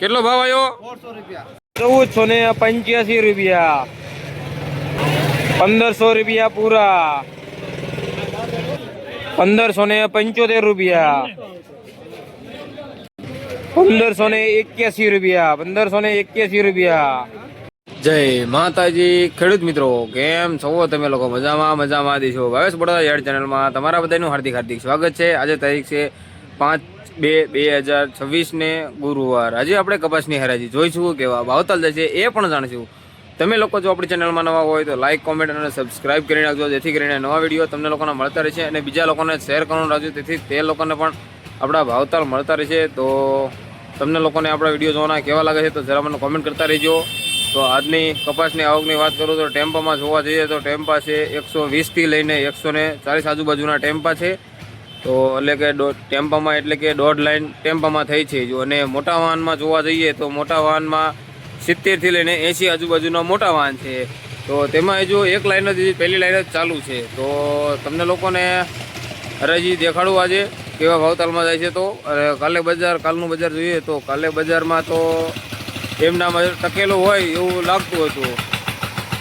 કેટલો ભાવ આવ્યો? ચૌદસો ને પંચ્યાસી રૂપિયા. પંદરસો રૂપિયા પૂરા. પંદરસો ને પંચોતેર રૂપિયા. પંદરસો ને એક્યાસી રૂપિયા. પંદરસો ને એક્યાસી રૂપિયા. જય માતાજી. ખેડૂત મિત્રો કેમ છો? તમે લોકો મજામાં? મજામાં દીશો ભાવેશ બરોડા યાર્ડ ચેનલમાં તમારા બધાનું હાર્દિક હાર્દિક સ્વાગત છે. આજે તારીખ છે પાંચ, બે બે હજાર છવ્વીસને ગુરુવાર. આજે આપણે કપાસની હરાજી જોઈશું કેવા ભાવતાલ જશે એ પણ જાણીશું. તમે લોકો જો આપણી ચેનલમાં નવા હોય તો લાઇક કોમેન્ટ અને સબસ્ક્રાઇબ કરી નાખજો, જેથી કરીને નવા વીડિયો તમને લોકોને મળતા રહેશે અને બીજા લોકોને શેર કરવાનું રાખજો, તેથી તે લોકોને પણ આપણા ભાવતાલ મળતા રહેશે. તો તમને લોકોને આપણા વીડિયો જોવાના કેવા લાગે છે તો જરા મને કોમેન્ટ કરતા રહેજો. તો આજની કપાસની આવકની વાત કરું તો ટેમ્પામાં જોવા જઈએ તો ટેમ્પા છે એકસો વીસથી લઈને એકસો ને ચાલીસ આજુબાજુના ટેમ્પા છે. તો એટલે કે ટેમ્પામાં એટલે કે દોઢ લાઈન ટેમ્પામાં થઈ છે જો. અને મોટા વાહનમાં જોવા જઈએ તો મોટા વાહનમાં સિત્તેરથી લઈને એંસી આજુબાજુના મોટા વાહન છે. તો તેમાં જો એક લાઈન જ પહેલી લાઇન જ ચાલુ છે. તો તમને લોકોને હરાજી દેખાડું આજે કેવા ભાવતાલમાં જાય છે તો. કાલે બજાર, કાલનું બજાર જોઈએ તો કાલે બજારમાં તો એમનામાં ટકેલું હોય એવું લાગતું હતું.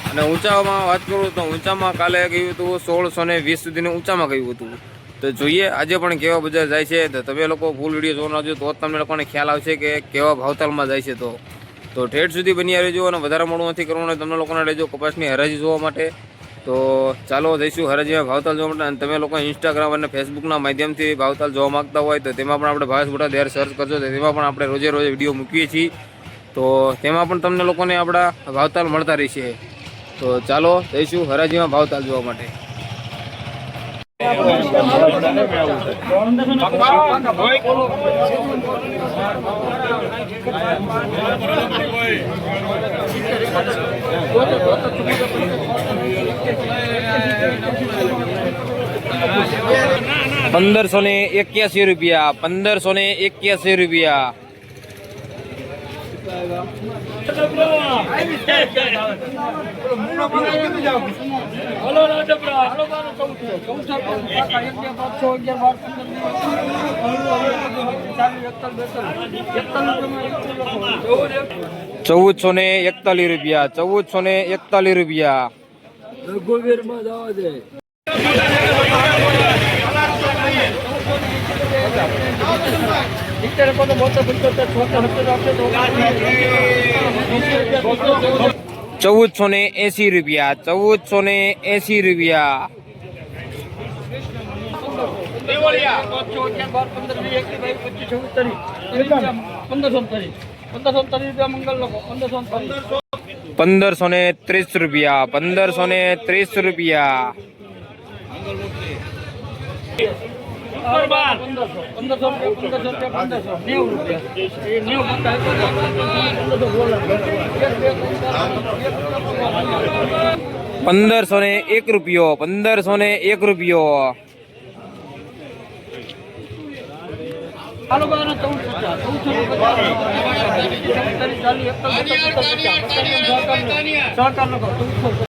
અને ઊંચામાં વાત કરું તો ઊંચામાં કાલે કહ્યું હતું સોળસો ને વીસ સુધીનું ઊંચામાં કહ્યું હતું. તો જોઈએ, આજે પણ કેવા બજાર જાય છે, તો તમે લોકો ફૂલ વીડિયો જોવાનો છો તો જ તમને લોકોને ખ્યાલ આવશે કે કેવા ભાવતાલમાં જાય છે તો. તો ઠેઠ સુધી બની રહેજો અને વધારે મોડું નથી કરવાનું તમને લોકોને રહેજો કપાસની હરાજી જોવા માટે. તો ચાલો, જઈશું હરાજીમાં ભાવતાલ જોવા માટે અને તમે લોકો ઇન્સ્ટાગ્રામ અને ફેસબુકના માધ્યમથી ભાવતાલ જોવા માગતા હોય તો તેમાં પણ આપણે ભાવેશ બોટા દેર સર્ચ કરજો તેમાં પણ આપણે રોજે રોજે વીડિયો મૂકીએ છીએ. તો તેમાં પણ તમને લોકોને આપણા ભાવતાલ મળતા રહેશે. તો ચાલો, જઈશું હરાજીમાં ભાવતાલ જોવા માટે. પંદરસો ને એક્યાસી રૂપિયા પંદરસો ને એક્યાસી રૂપિયા ચૌદસો ને એકતાલીસ રૂપિયા ચૌદસો ને એકતાલીસ રૂપિયા રઘુવીરમાં જવા દે ચૌદસો ને એકતાલીસ રૂપિયા ચૌદસો ને એકતાલીસ રૂપિયા પંદરસો તરી પંદરસો તરી રૂપિયા મંગલ લોકો પંદરસો પંદરસો પંદરસો ને એસી રૂપિયા ચૌદસો ને એસી રૂપિયા. પંદરસો પંદરસો રૂપિયા પંદરસો રૂપિયા ત્રીસ રૂપિયા. પંદરસો પંદરસો ને એક રૂપિયો પંદરસો ને એક રૂપિયો ચાલો બાર ચૌદ પચાસ ચૌદસો સહકાર લખો ચૌદસો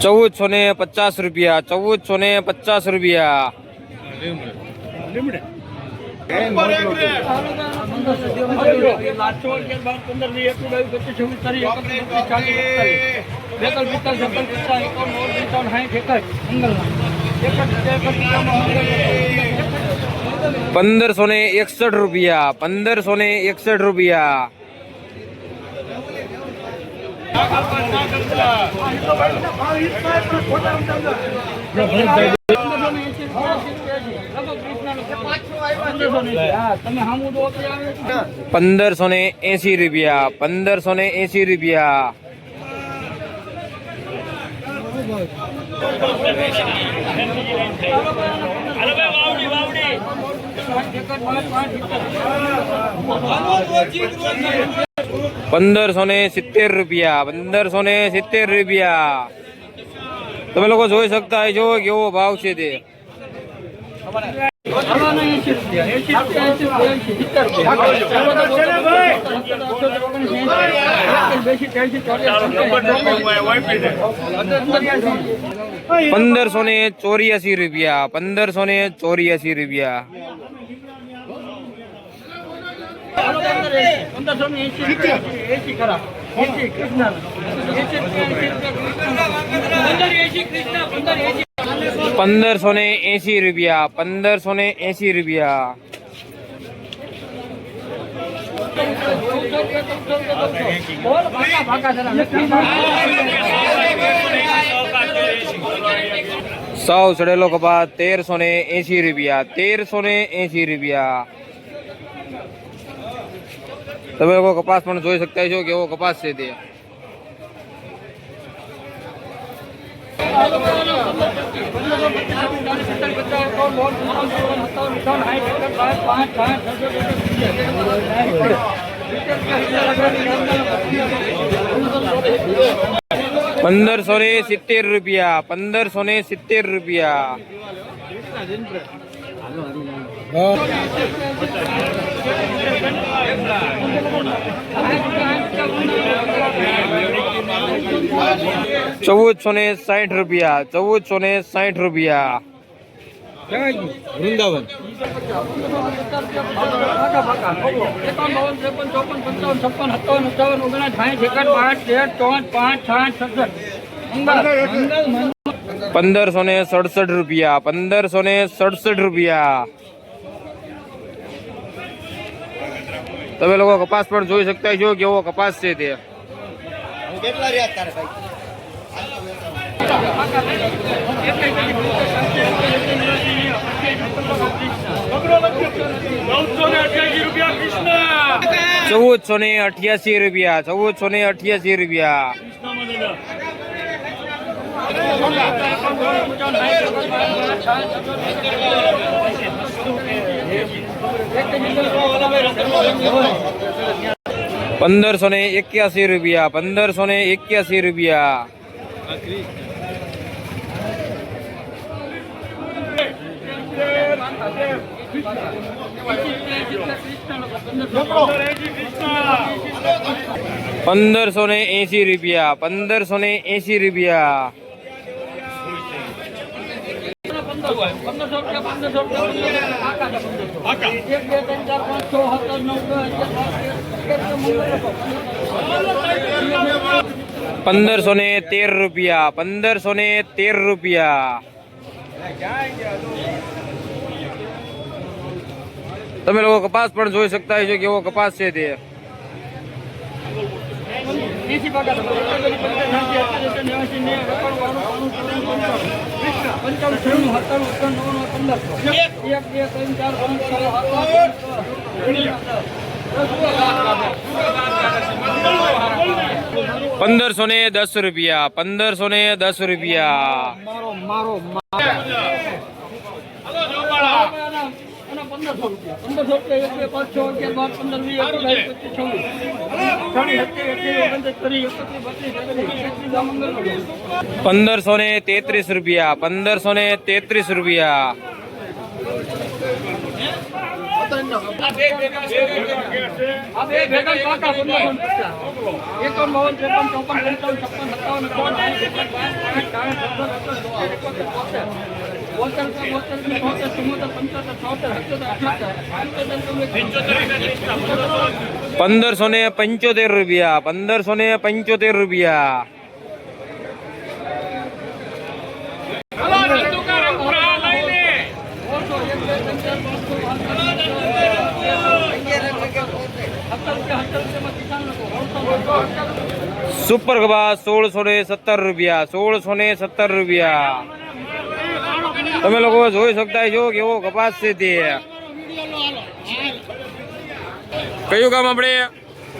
ચૌદસો ને પચાસ રૂપિયા ચૌદસો ને પચાસ રૂપિયા પંદરસો ને એકસઠ રૂપિયા પંદરસો ને એકસઠ રૂપિયા તમે હામું દો તો આવે પંદરસો ને એસી રૂપિયા પંદરસો ને એસી રૂપિયા. પંદરસો ને સિત્તેર રૂપિયા પંદરસો ને સિત્તેર રૂપિયા. તમે લોકો જોઈ શકતા જો કેવો ભાવ છે તે. આવાના 80 રૂપિયા 80 રૂપિયા 80 રૂપિયા પંદરસો ને ચોર્યાસી રૂપિયા. પંદરસો ને ચોર્યાસી રૂપિયા. પંદરસો ને એસી ખરા. પંદરસો ને એસી રૂપિયા પંદરસો ને એસી રૂપિયા સૌ ચડેલો કપા તેરસો ને એસી રૂપિયા તેરસો ને એસી રૂપિયા. તમે લોકો કપાસ પણ જોઈ શકતા છો કેવો કપાસ છે તે. પંદરસો ને સિત્તેર રૂપિયા, પંદરસો ને સિત્તેર રૂપિયા. ચૌદસો ને સાઠ રૂપિયા ચૌદસો ને સાઠ રૂપિયા વૃંદાવન પંદરસો ને સડસઠ રૂપિયા પંદરસો ને સડસઠ રૂપિયા તમે લોકો કપાસ પણ જોઈ શકતા છો કેવો કપાસ છે તે. ચૌદસો ને અઠ્યાસી રૂપિયા, ચૌદસો ને અઠ્યાસી રૂપિયા. પંદરસો ને એક્યાસી રૂપિયા પંદરસો ને એક્યાસી રૂપિયા. પંદરસો ને એસી રૂપિયા પંદરસો ને એસી રૂપિયા પંદરસો રૂપિયા પંદરસો રૂપિયા એક બે ત્રણ ચાર પાંચ છ સત્તર નવ દસ પંદરસો ને તેર રૂપિયા પંદરસો ને તેર રૂપિયા. તમે લોકો કપાસ પણ જોઈ શકતા છો કેવો કપાસ છે તે. એસી પંચાવન છન્નું સત્તાણું અઠ્ઠાણું નવ્વાણું પંદરસો એક બે ત્રણ ચાર ને દસ રૂપિયા, પંદરસો ને દસ રૂપિયા. મારો મારો. પંદરસો રૂપિયા પંદરસો રૂપિયા એક બે પાંચ છ અગિયાર બાર પંદર વીસ પચીસ છવ્વીસ છવ્વીસ સત્યાવીસ પંદરસો ને તેત્રીસ રૂપિયા પંદરસો ને તેત્રીસ રૂપિયા પચાસ એકાવન બાવન ત્રેપન ચોપન સત્તાવન અઠાવન સાઠ એકસઠ બાસઠ ત્રેસઠ ચાળીસ સત્તર અઠ્તર એકોતેર બોતેર બોતેર બોતેર બોતેર ચુમ્મોતેર પંચોતેર છોતેર સત્તોતેર અઠ્યોતેર પંદરસો ને પંચોતેર રૂપિયા પંદરસો ને પંચોતેર રૂપિયા સુપર કપાસ સોળસો ને સત્તર રૂપિયા સોળસો ને સત્તર રૂપિયા તમે લોકો જોઈ શકતા છો કેવો કપાસ છે તે. કયું કામ આપણે?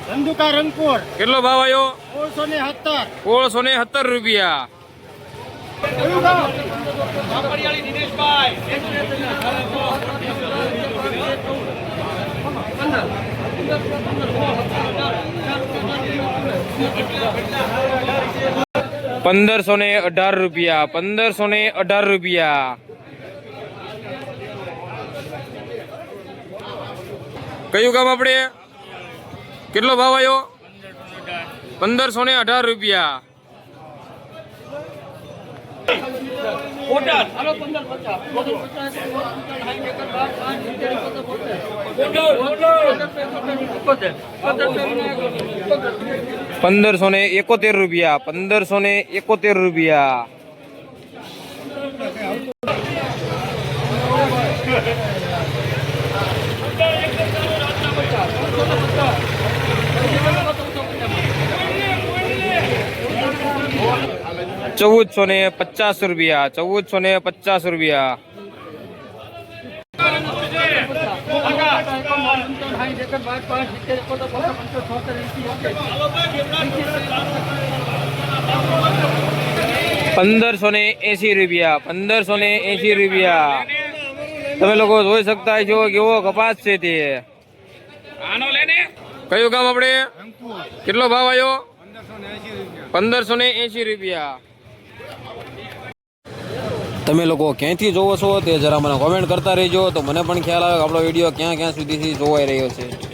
ધંધુકા રંગપુર કેટલો ભાવ આવ્યો? સોળસો ને સત્તર. સોળસો ને સત્તર રૂપિયા. પંદરસો ને અઢાર રૂપિયા પંદરસો ને અઢાર રૂપિયા કયું કામ આપણે કેટલો ભાવ આવ્યો પંદરસો ને અઢાર રૂપિયા પંદર પંદરસો ને એકોતેર રૂપિયા પંદરસો ને એકોતેર રૂપિયા ચૌદસો ને પચાસ રૂપિયા ચૌદસો ને પચાસ રૂપિયા પંદરસો ને એસી રૂપિયા પંદરસો ને એસી રૂપિયા. તમે લોકો જોઈ શકતા છો કેવો કપાસ છે તે. કયું કામ આપણે? કેટલો ભાવ આવ્યો? પંદરસો ને એસી રૂપિયા. તમે લોકો ક્યાંથી જોવો છો તે જરા મને કોમેન્ટ કરતા રહેજો. તો મને પણ ખ્યાલ આવે કે આપણો વીડિયો ક્યાં ક્યાં સુધીથી જોવાઈ રહ્યો છે.